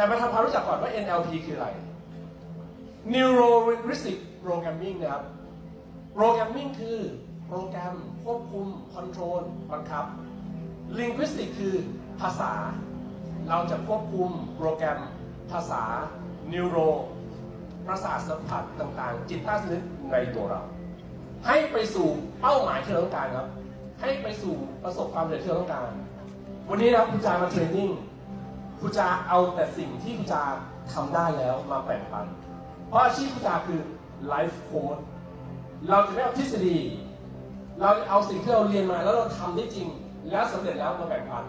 แต่มาทำความรู้จักก่อนว่า NLP คืออะไร Neuro Linguistic Programming นะครับ Programming คือโปรแกรมควบคุม control บังคับ Linguistic คือภาษา เราจะควบคุมโปรแกรมภาษา Neuro ประสาทสัมผัสต่างๆ จิตใต้สำนึกในตัวเรา ให้ไปสู่เป้าหมายที่เราต้องการครับ ให้ไปสู่ประสบความสำเร็จที่เราต้องการ วันนี้นะครับคุณจามาเทรนนิ่ง คุณจาเอาแต่สิ่งที่คุณจาทำได้แล้วมาแบ่งปัน เพราะอาชีพคุณจาคือไลฟ์โค้ดเราจะไม่เอาทฤษฎี เราเอาสิ่งที่เราเรียนมาแล้วเราทำได้จริง แล้วสำเร็จแล้วมาแบ่งปัน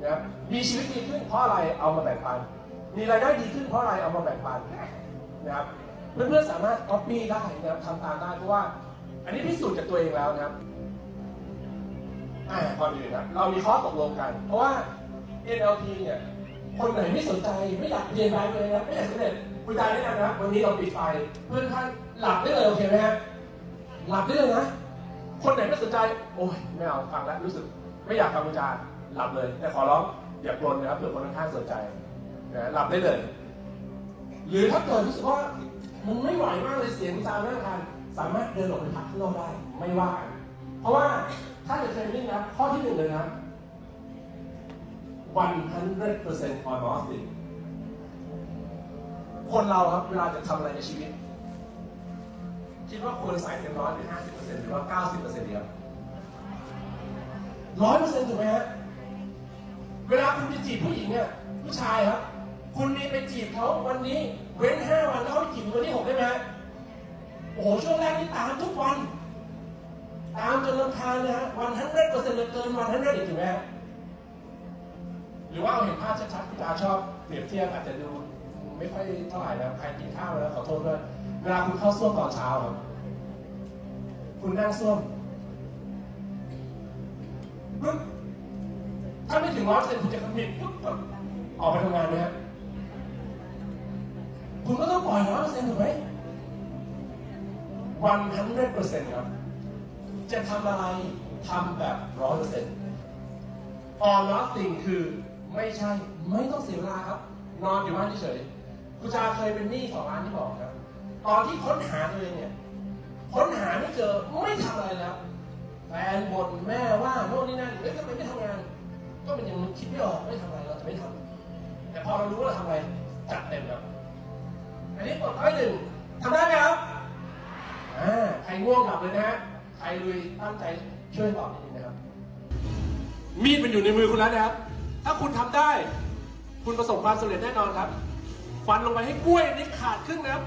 นะครับมีชีวิตดีขึ้นเพราะอะไรเอามาแบ่งปัน มีรายได้ดีขึ้นเพราะอะไรเอามาแบ่งปันนะครับเพื่อนๆสามารถ copy ได้นะครับทำตามได้เพราะว่า อันนี้พิสูจน์จากตัวเองแล้วนะครับอ่าก่อนอื่นนะเรามีข้อตกลงกัน เพราะว่า NLP เนี่ย คนไหนไม่สนใจไม่อยากเรียนไปเลยนะไม่อยากสำเร็จคุยใจแนะนำนะวันนี้เราปิดไฟเพื่อนท่านหลับได้เลยโอเคไหมฮะหลับได้เลยนะ คนไหนไม่สนใจ โอ้ยไม่เอาฟังแล้วรู้สึก ไม่อยากฟังอาจารย์หลับเลย แต่ขอร้องอย่ากรนนะครับเผื่อคนข้างสนใจนะหลับได้เลย หรือถ้าเกิดรู้สึกว่ามันไม่ไหวมากเลยเสียงอาจารย์มากทันสามารถเดินออกไปพักข้างนอกได้ไม่ว่า เพราะว่าถ้าจะเทรนนิ่งนะข้อที่หนึ่งเลยนะ 100% on office คนเราครับเวลาจะทำอะไรในชีวิต คิดว่าควรใส่เต็มร้อยหรือ50%หรือว่า 90%เดียวร้อยเปอร์เซ็นต์ถูกไหมฮะ เวลาคุณจะจีบผู้หญิงเนี่ยผู้ชายครับ คุณมีไปจีบเขาวันนี้เว้นห้าวันแล้วเขาไปจีบวันที่หกได้ไหมฮะโอ้โหช่วงแรกนี่ตามทุกวัน ตามจนลำคาญนะฮะวันทันเรเปอร์เซ็นต์เกินวันทันเรอีกถูกไหมฮะ รือว่าเอาเห็นภาพชัดๆพี่ตาชอบเปรียบเทียบอาจจะดูไม่ค่อยเท่าไหร่นะใครกินข้าวแล้วขอโทษด้วยเวลาคุณเข้าส้วมตอนเช้าครับ คุณนั่งส้วมปึ๊บถ้าไม่ถึงร้อยเปอร์เซ็นต์คุณจะคอมมิตปุ๊บแบบออกไปทำงานไหมฮะคุณก็ต้องปล่อยร้อยเปอร์เซ็นต์ถูกไหมวันทันเรเปอร์เซ็นต์ครับ จะทำอะไรทำแบบร้อยเปอร์เซ็นต์ออนลอสติงคือ ไม่ใช่ไม่ต้องเสียเวลาครับ นอนอยู่บ้านเฉยๆคุณจาเคยเป็นหนี้สองล้านที่บอกครับ ตอนที่ค้นหาตัวเองเนี่ยค้นหาไม่เจอไม่ทำอะไรแล้วแฟนบ่นแม่ว่าโน่นนี่นั่นเฮ้ยทำไมไม่ทำงาน ก็มันยังคิดไม่ออกไม่ทำอะไรเราจะไม่ทำแต่พอเรารู้ว่าเราทำอะไรจัดเต็มครับอันนี้กดข้อหนึ่งทำได้ไหมครับอ่าใครง่วงหลับเลยนะฮะใครลุยตั้งใจช่วยตอบนิดนึงนะครับ มีดมันอยู่ในมือคุณแล้วนะครับ ถ้าคุณทำได้ คุณประสบความสำเร็จแน่นอนครับ ฟันลงไปให้กล้วยนี้ขาดครึ่งนะครับ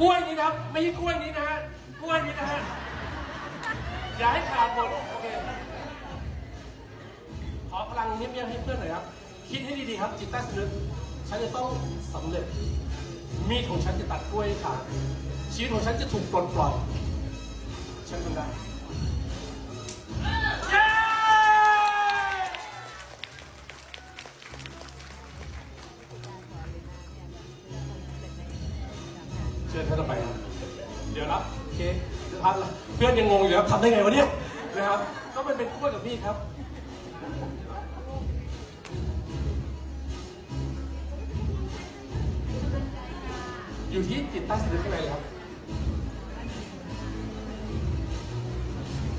กล้วยนี้นะครับ ไม่ใช่กล้วยนี้นะฮะ กล้วยนี้นะฮะ อย่าให้ขาดหมดโอเค ขอพลังเงียบๆให้เพื่อนหน่อยครับ คิดให้ดีๆครับ จิตใต้สำนึกฉันจะต้องสำเร็จ มีดของฉันจะตัดกล้วยขาดชีวิตของฉันจะถูกปลดปล่อยฉันทำได้ เชิญท่านต่อไป เดี๋ยวรับเค้กเดี๋ยวพัดละเพื่อนยังงงอยู่ครับทำได้ไงวะเนี่ยนะครับ ก็มันเป็นกล้วยกับมีดครับอยู่ที่จิตใต้สำนึกข้างในเลยครับ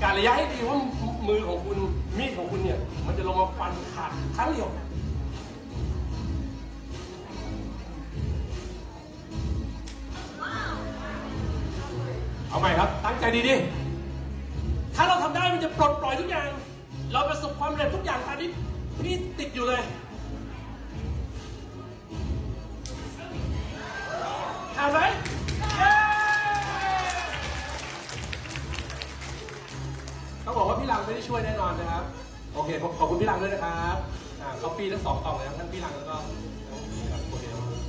การระยะให้ดีว่ามือของคุณมีดของคุณเนี่ย มันจะลงมาฟันขาดครั้งเดียว ตั้งใจดีๆถ้าเราทำได้มันจะปลดปล่อยทุกอย่าง เราประสบความสำเร็จทุกอย่างตามที่พี่ติดอยู่เลยผ่านไหมต้องบอกว่าพี่รังไม่ได้ช่วยแน่นอนนะครับ โอเคขอบขอบคุณพี่รังด้วยนะครับอ่าคอฟฟี่ทั้งสองกล่องเลยครับทั้งพี่รังแล้วก็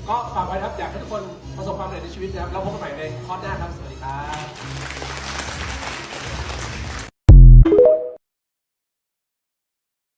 ก็ฝากไว้ครับอยากให้ทุกคนประสบความสำเร็จในชีวิตนะครับแล้วพบกันใหม่ในคอร์สหน้าครับ สวัสดีครับ